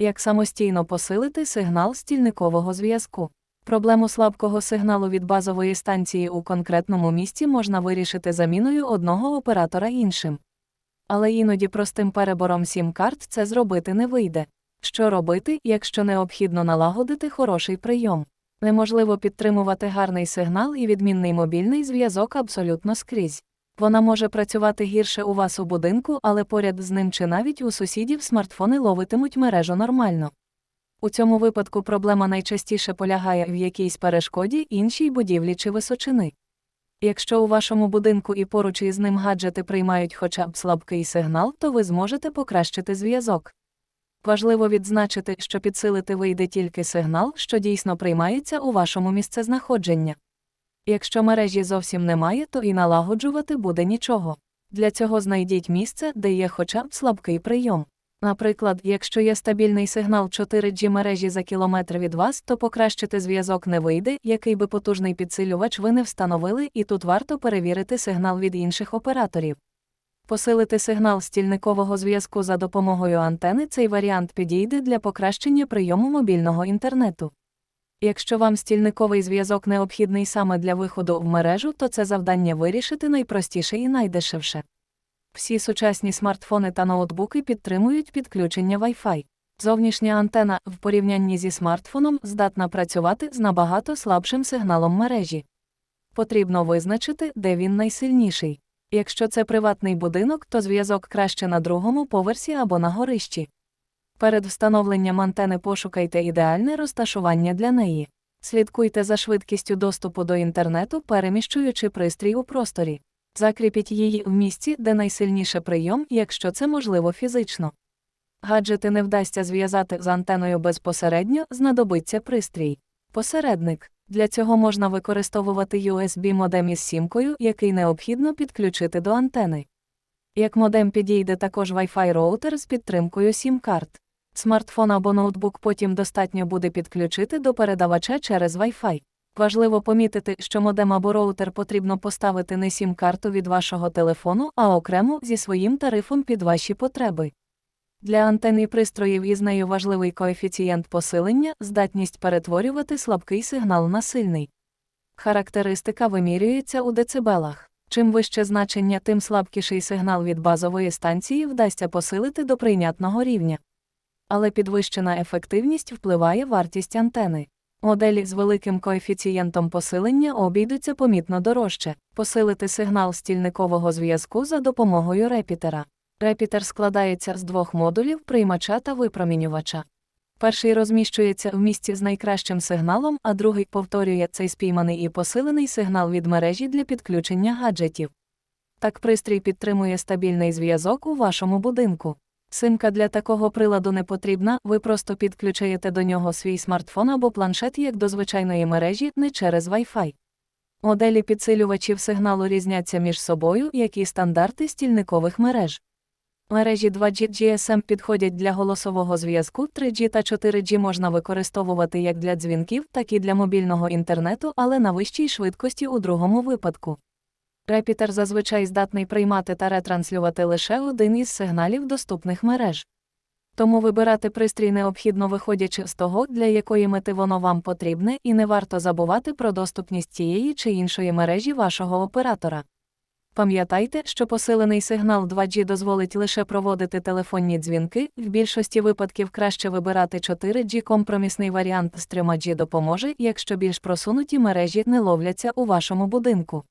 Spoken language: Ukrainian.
Як самостійно посилити сигнал стільникового зв'язку? Проблему слабкого сигналу від базової станції у конкретному місці можна вирішити заміною одного оператора іншим. Але іноді простим перебором сім-карт це зробити не вийде. Що робити, якщо необхідно налагодити хороший прийом? Неможливо підтримувати гарний сигнал і відмінний мобільний зв'язок абсолютно скрізь. Вона може працювати гірше у вас у будинку, але поряд з ним чи навіть у сусідів смартфони ловитимуть мережу нормально. У цьому випадку проблема найчастіше полягає в якійсь перешкоді іншій будівлі чи височини. Якщо у вашому будинку і поруч із ним гаджети приймають хоча б слабкий сигнал, то ви зможете покращити зв'язок. Важливо відзначити, що підсилити вийде тільки сигнал, що дійсно приймається у вашому місцезнаходження. Якщо мережі зовсім немає, то і налагоджувати буде нічого. Для цього знайдіть місце, де є хоча б слабкий прийом. Наприклад, якщо є стабільний сигнал 4G мережі за кілометр від вас, то покращити зв'язок не вийде, який би потужний підсилювач ви не встановили, і тут варто перевірити сигнал від інших операторів. Посилити сигнал стільникового зв'язку за допомогою антени цей варіант підійде для покращення прийому мобільного інтернету. Якщо вам стільниковий зв'язок необхідний саме для виходу в мережу, то це завдання вирішити найпростіше і найдешевше. Всі сучасні смартфони та ноутбуки підтримують підключення Wi-Fi. Зовнішня антена в порівнянні зі смартфоном здатна працювати з набагато слабшим сигналом мережі. Потрібно визначити, де він найсильніший. Якщо це приватний будинок, то зв'язок краще на другому поверсі або на горищі. Перед встановленням антени пошукайте ідеальне розташування для неї. Слідкуйте за швидкістю доступу до інтернету, переміщуючи пристрій у просторі. Закріпіть її в місці, де найсильніше прийом, якщо це можливо фізично. Гаджети не вдасться зв'язати з антеною безпосередньо, знадобиться пристрій. Посередник. Для цього можна використовувати USB-модем із сімкою, який необхідно підключити до антени. Як модем підійде також Wi-Fi роутер з підтримкою сім-карт. Смартфон або ноутбук потім достатньо буде підключити до передавача через Wi-Fi. Важливо помітити, що модем або роутер потрібно поставити не сім-карту від вашого телефону, а окремо зі своїм тарифом під ваші потреби. Для антен і пристроїв із нею важливий коефіцієнт посилення, здатність перетворювати слабкий сигнал на сильний. Характеристика вимірюється у децибелах. Чим вище значення, тим слабкіший сигнал від базової станції вдасться посилити до прийнятного рівня. Але підвищена ефективність впливає вартість антени. Моделі з великим коефіцієнтом посилення обійдуться помітно дорожче, посилити сигнал стільникового зв'язку за допомогою репітера. Репітер складається з двох модулів приймача та випромінювача. Перший розміщується в місці з найкращим сигналом, а другий повторює цей спійманий і посилений сигнал від мережі для підключення гаджетів. Так пристрій підтримує стабільний зв'язок у вашому будинку. Симка для такого приладу не потрібна, ви просто підключаєте до нього свій смартфон або планшет як до звичайної мережі, не через Wi-Fi. Моделі підсилювачів сигналу різняться між собою, як і стандарти стільникових мереж. Мережі 2G GSM підходять для голосового зв'язку, 3G та 4G можна використовувати як для дзвінків, так і для мобільного інтернету, але на вищій швидкості у другому випадку. Репітер зазвичай здатний приймати та ретранслювати лише один із сигналів доступних мереж. Тому вибирати пристрій необхідно виходячи з того, для якої мети воно вам потрібне, і не варто забувати про доступність тієї чи іншої мережі вашого оператора. Пам'ятайте, що посилений сигнал 2G дозволить лише проводити телефонні дзвінки, в більшості випадків краще вибирати 4G компромісний варіант з 3G допоможе, якщо більш просунуті мережі не ловляться у вашому будинку.